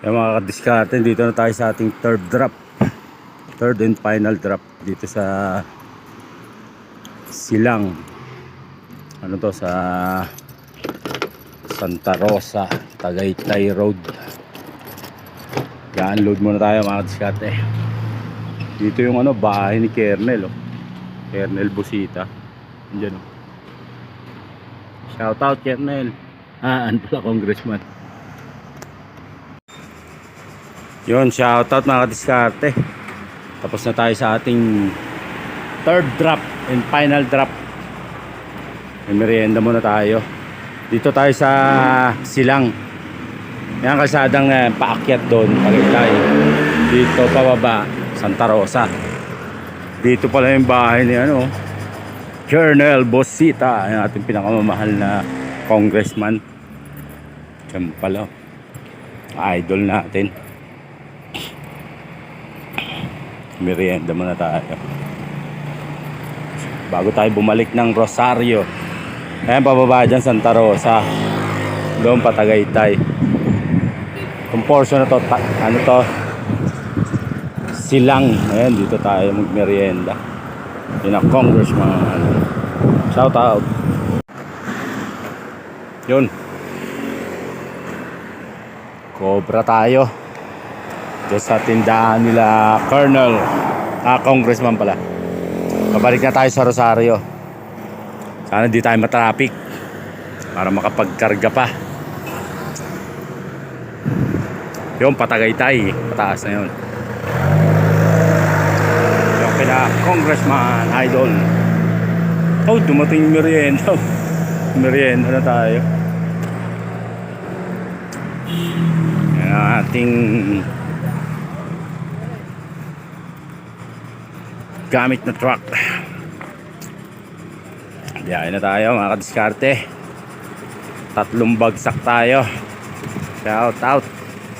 Yung mga kadiskarte, dito na tayo sa ating third drop. Third and final drop dito sa Silang. Ano to sa Santa Rosa, Tagaytay Road. Yan, load muna tayo mga kadiskarte. Dito yung ano, bahay ni Kernel. Oh. Kernel Busita. Diyan oh. Shout out Kernel. Ah, pala congressman. Yun, shout out mga kadiskarte. Tapos na tayo sa ating third drop and final drop. May merienda muna tayo. Dito tayo sa Silang. Yan kasadang uh, paakyat doon, Tagaytay. Dito pababa, Santa Rosa. Dito pala yung bahay ni ano, Colonel Bosita, yung ating pinakamamahal na congressman. Diyan pala. Idol natin. Merienda muna tayo. Bago tayo bumalik ng Rosario. Ayan, pababa dyan, Santa Rosa. Doon pa Tagaytay. Itong portion na to, ta- ano to? Silang. Ayan, dito tayo magmerienda. Yun ang congressman. Shout out. Yun. Cobra tayo. Doon sa tindahan nila Colonel. Ah, congressman pala. Pabalik na tayo sa Rosario. Sana di tayo matraffic. Para makapagkarga pa. Yung patagaytay. Pataas na yun. Yung kina congressman idol. Oh, dumating yung merienda. merienda na tayo. Yan ang ating gamit na truck. Diyan na tayo mga kadiskarte. Tatlong bagsak tayo. Shout out.